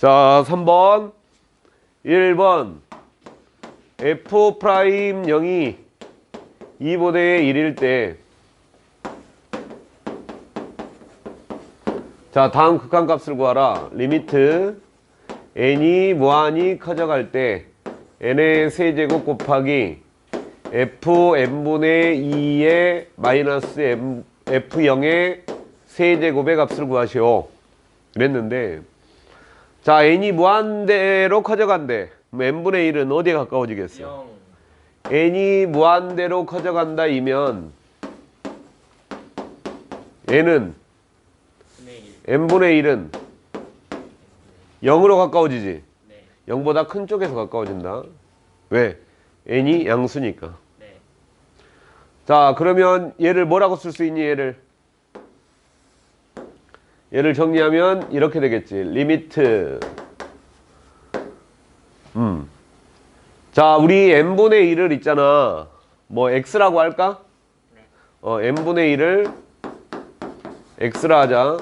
자, 3번. 1번. F 프라임 0이 2분의 1일 때. 자, 다음 극한값을 구하라. 리미트 n이 무한히 커져갈 때 n의 세제곱 곱하기 f n분의 2의 마이너스 m f0의 세제곱의 값을 구하시오. 그랬는데 자 n이 무한대로 커져간대. n분의 1은 어디에 가까워지겠어? 0 n이 무한대로 커져간다 이면 n은 분의 1 n분의 1은 0으로 가까워지지. 네. 0보다 큰 쪽에서 가까워진다. 왜? n이 양수니까. 네. 자, 그러면 얘를 뭐라고 쓸 수 있니? 얘를 얘를 정리하면 이렇게 되겠지. 리미트 음. 자, 우리 n분의 1을 있잖아. 뭐 x라고 할까? 네. 어, n분의 1을 x라 하자.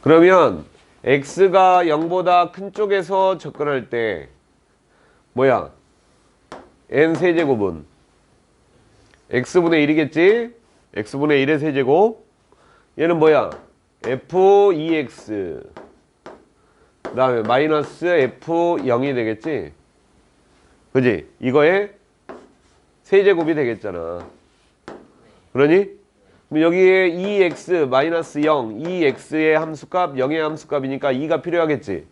그러면 x가 0보다 큰 쪽에서 접근할 때 뭐야? n 세제곱은 x분의 1이겠지? X분의 1의 세제곱 얘는 뭐야? f2x 그 다음에 마이너스 f0이 되겠지? 그지? 이거의 세제곱이 되겠잖아 그러니? 여기에 2x 마이너스 0, 2x의 함수값, 0의 함수값이니까 2가 필요하겠지.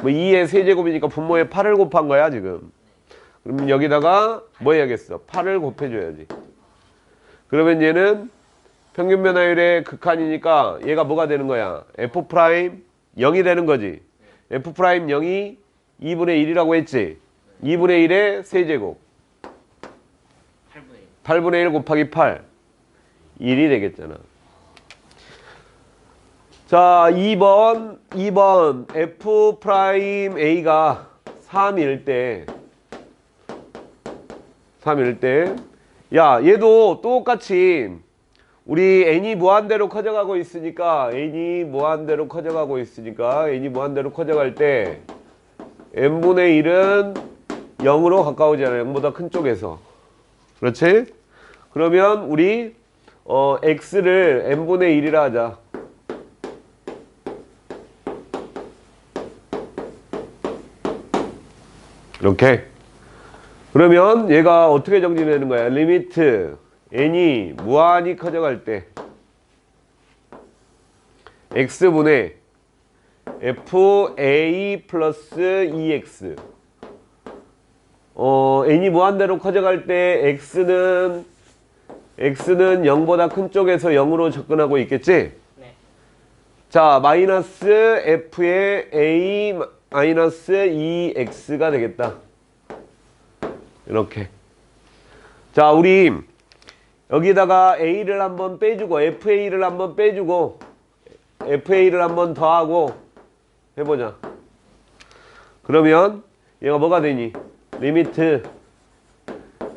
뭐 2의 세제곱이니까 분모에 8을 곱한 거야 지금. 그럼 여기다가 뭐 해야겠어? 8을 곱해줘야지. 그러면 얘는 평균 변화율의 극한이니까 얘가 뭐가 되는 거야? f 프라임 0이 되는 거지. f 프라임 0이 2분의 1이라고 했지. 2분의 1의 세제곱. 8분의 1 8분의 1 곱하기 8 1이 되겠잖아 자 2번 2번 f 프라임 a가 3일 때 3일 때 야 얘도 똑같이 우리 n이 무한대로 커져가고 있으니까 n이 무한대로 커져가고 있으니까 n이 무한대로 커져갈 때 n분의 1은 0으로 가까워지잖아요 0보다 큰 쪽에서 그렇지? 그러면 우리 어, x를 n분의 1이라 하자. 이렇게. 그러면 얘가 어떻게 정리되는 거야? 리미트 n이 무한히 커져갈 때 x분의 fa 플러스 2x 어, n이 무한대로 커져갈 때 x는 x는 0보다 큰 쪽에서 0으로 접근하고 있겠지? 네. 자, 마이너스 f의 a 마이너스 2x가 되겠다. 이렇게. 자, 우리 여기다가 a를 한번 빼주고 fa를 한번 빼주고 fa를 한번 더하고 해보자. 그러면 얘가 뭐가 되니? 리미트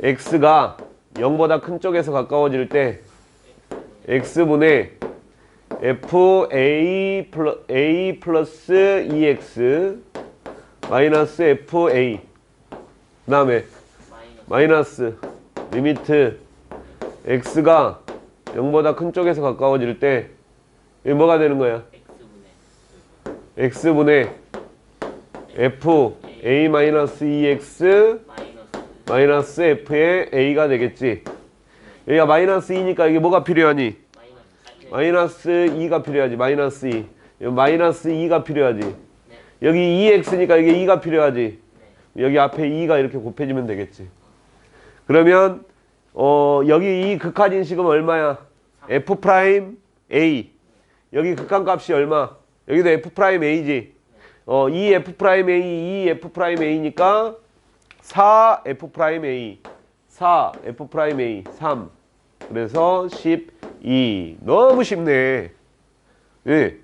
x가 0보다 큰 쪽에서 가까워질 때 x분의 fa a 플러스 2x 마이너스 fa 그 다음에 마이너스 리미트 x가 0보다 큰 쪽에서 가까워질 때 뭐가 되는 거야? x분의 f a 마이너스 2x 마이너스 마이너스 f의 a가 되겠지. 여기가 마이너스 2니까 이게 뭐가 필요하니? 마이너스 마이너스 2가 필요하지. 마이너스 2. 여기 마이너스 2가 필요하지. 네. 여기 2x니까 이게 2가 필요하지. 여기 앞에 2가 이렇게 곱해지면 되겠지. 그러면 어 여기 이 극한 인식은 얼마야? f 프라임 a. 여기 극한 값이 얼마? 여기도 f 프라임 a지. 어, 2f 프라임 a, 2f 프라임 a니까 4f 프라임 a, 4f 프라임 a, 3. 그래서 12. 너무 쉽네. 예.